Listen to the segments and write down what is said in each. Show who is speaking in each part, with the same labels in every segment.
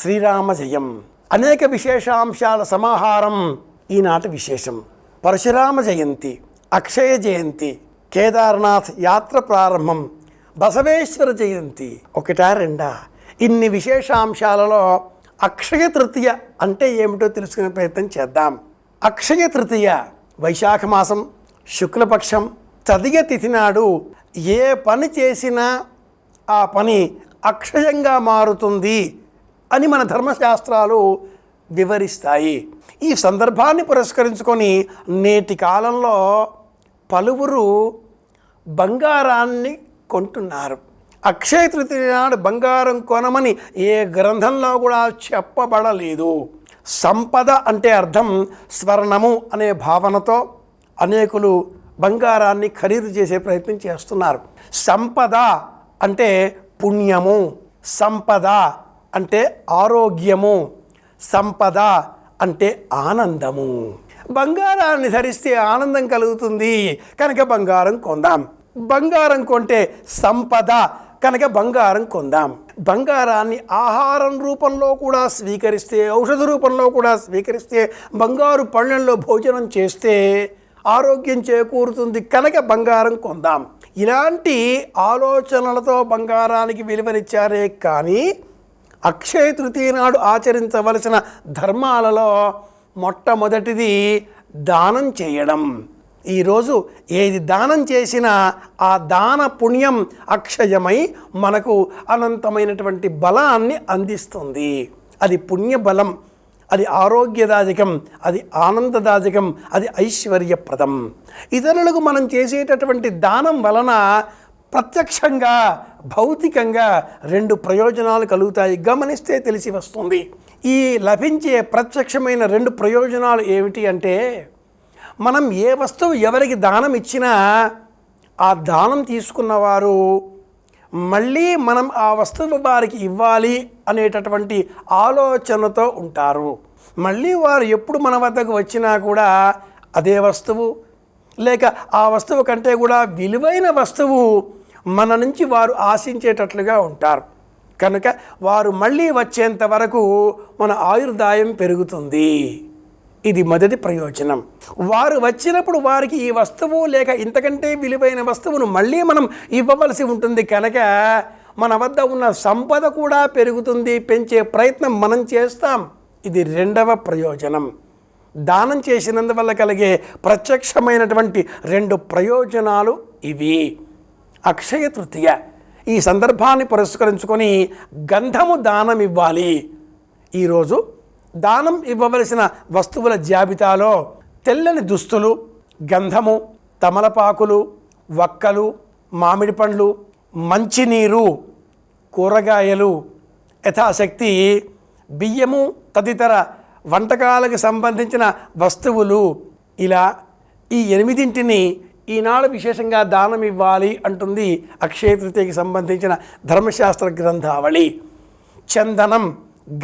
Speaker 1: శ్రీరామ జయం అనేక విశేషాంశాల సమాహారం ఈనాటి విశేషం. పరశురామ జయంతి అక్షయ జయంతి కేదార్నాథ్ యాత్ర ప్రారంభం బసవేశ్వర జయంతి ఒకటా రెండా? ఇన్ని విశేషాంశాలలో అక్షయ తృతీయ అంటే ఏమిటో తెలుసుకునే ప్రయత్నం చేద్దాం. అక్షయ తృతీయ వైశాఖ మాసం శుక్లపక్షం తదియ తిథి నాడు ఏ పని చేసినా ఆ పని అక్షయంగా మారుతుంది. అని మన ధర్మశాస్త్రాలు వివరిస్తాయి. ఈ సందర్భాన్ని పురస్కరించుకొని నేటి కాలంలో పలువురు బంగారాన్ని కొంటున్నారు. అక్షయ తృతీయ నాడు బంగారం కొనమని ఏ గ్రంథంలో కూడా చెప్పబడలేదు. సంపద అంటే అర్థం స్వర్ణము అనే భావనతో అనేకులు బంగారాన్ని ఖరీదు చేసే ప్రయత్నం చేస్తున్నారు. సంపద అంటే పుణ్యము. సంపద అంటే ఆరోగ్యము సంపద అంటే ఆనందము. బంగారాన్ని ధరిస్తే ఆనందం కలుగుతుంది కనుక బంగారం కొందాం. బంగారం కొంటే సంపద కనుక బంగారం కొందాం. బంగారాన్ని ఆహారం రూపంలో కూడా స్వీకరిస్తే ఔషధ రూపంలో కూడా స్వీకరిస్తే బంగారు పళ్ళల్లో భోజనం చేస్తే ఆరోగ్యం చేకూరుతుంది కనుక బంగారం కొందాం. ఇలాంటి ఆలోచనలతో బంగారానికి విలువనిచ్చారే కానీ అక్షయ తృతీయ నాడు ఆచరించవలసిన ధర్మాలలో మొట్టమొదటిది దానం చేయడం. ఈరోజు ఏది దానం చేసినా ఆ దాన పుణ్యం అక్షయమై మనకు అనంతమైనటువంటి బలాన్ని అందిస్తుంది. అది పుణ్య బలం అది ఆరోగ్యదాయకం అది ఆనందదాయకం అది ఐశ్వర్యప్రదం. ఇతరులకు మనం చేసేటటువంటి దానం వలన ప్రత్యక్షంగా భౌతికంగా రెండు ప్రయోజనాలు కలుగుతాయి. గమనిస్తే తెలిసి వస్తుంది. ఈ లభించే ప్రత్యక్షమైన రెండు ప్రయోజనాలు ఏమిటి అంటే మనం ఏ వస్తువు ఎవరికి దానం ఇచ్చినా ఆ దానం తీసుకున్నవారు మళ్ళీ మనం ఆ వస్తువు వారికి ఇవ్వాలి అనేటటువంటి ఆలోచనతో ఉంటారు. మళ్ళీ వారు ఎప్పుడు మన వద్దకు వచ్చినా కూడా అదే వస్తువు. లేక ఆ వస్తువు కంటే కూడా విలువైన వస్తువు మన నుంచి వారు ఆశించేటట్లుగా ఉంటారు. కనుక వారు మళ్ళీ వచ్చేంత వరకు మన ఆయుర్దాయం పెరుగుతుంది. ఇది మొదటి ప్రయోజనం. వారు వచ్చినప్పుడు వారికి ఈ వస్తువు లేక ఇంతకంటే విలువైన వస్తువును మళ్ళీ మనం ఇవ్వవలసి ఉంటుంది కనుక మన వద్ద ఉన్న సంపద కూడా పెరుగుతుంది. పెంచే ప్రయత్నం మనం చేస్తాం. ఇది రెండవ ప్రయోజనం. దానం చేసినందువల్ల కలిగే ప్రత్యక్షమైనటువంటి రెండు ప్రయోజనాలు ఇవి. అక్షయ తృతీయ. ఈ సందర్భాన్ని పురస్కరించుకొని గంధము దానం ఇవ్వాలి. ఈరోజు దానం ఇవ్వవలసిన వస్తువుల జాబితాలో తెల్లని దుస్తులు గంధము తమలపాకులు వక్కలు మామిడి పండ్లు మంచినీరు కూరగాయలు యథాశక్తి బియ్యము తదితర వంటకాలకు సంబంధించిన వస్తువులు. ఇలా ఈ ఎనిమిదింటిని ఈనాడు విశేషంగా దానం ఇవ్వాలి అంటుంది అక్షయ తృతీయకి సంబంధించిన ధర్మశాస్త్ర గ్రంథావళి. చందనం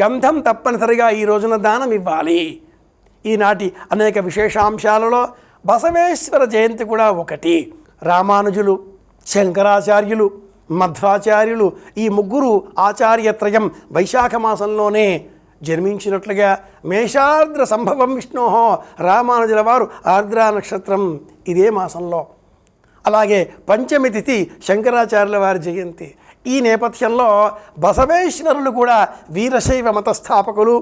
Speaker 1: గంధం తప్పనిసరిగా ఈ రోజున దానం ఇవ్వాలి. ఈనాటి అనేక విశేషాంశాలలో బసవేశ్వర జయంతి కూడా ఒకటి. రామానుజులు శంకరాచార్యులు మధ్వాచార్యులు ఈ ముగ్గురు ఆచార్యత్రయం వైశాఖ మాసంలోనే జన్మించినట్లుగా మేషార్ద్ర సంభవం విష్ణోహో రామానుజుల వారు ఆర్ద్ర నక్షత్రం ఇదే మాసంలో. అలాగే పంచమి తిథి శంకరాచార్యుల వారి జయంతి. ఈ నేపథ్యంలో బసవేశ్వరులు కూడా వీరశైవ మత స్థాపకులు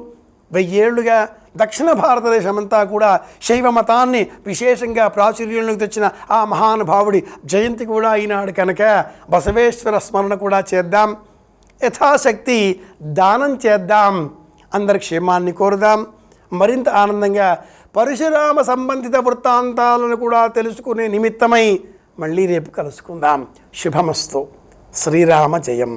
Speaker 1: వెయ్యేళ్ళుగా దక్షిణ భారతదేశమంతా కూడా శైవ మతాన్ని విశేషంగా ప్రాచుర్యంలోకి తెచ్చిన ఆ మహానుభావుడి జయంతి కూడా ఈనాడు కనుక బసవేశ్వర స్మరణ కూడా చేద్దాం. యథాశక్తి దానం చేద్దాం. అందరి క్షేమాన్ని కోరుదాం. మరింత ఆనందంగా పరశురామ సంబంధిత వృత్తాంతాలను కూడా తెలుసుకునే నిమిత్తమై మళ్ళీ రేపు కలుసుకుందాం. శుభమస్తు. శ్రీరామ జయం.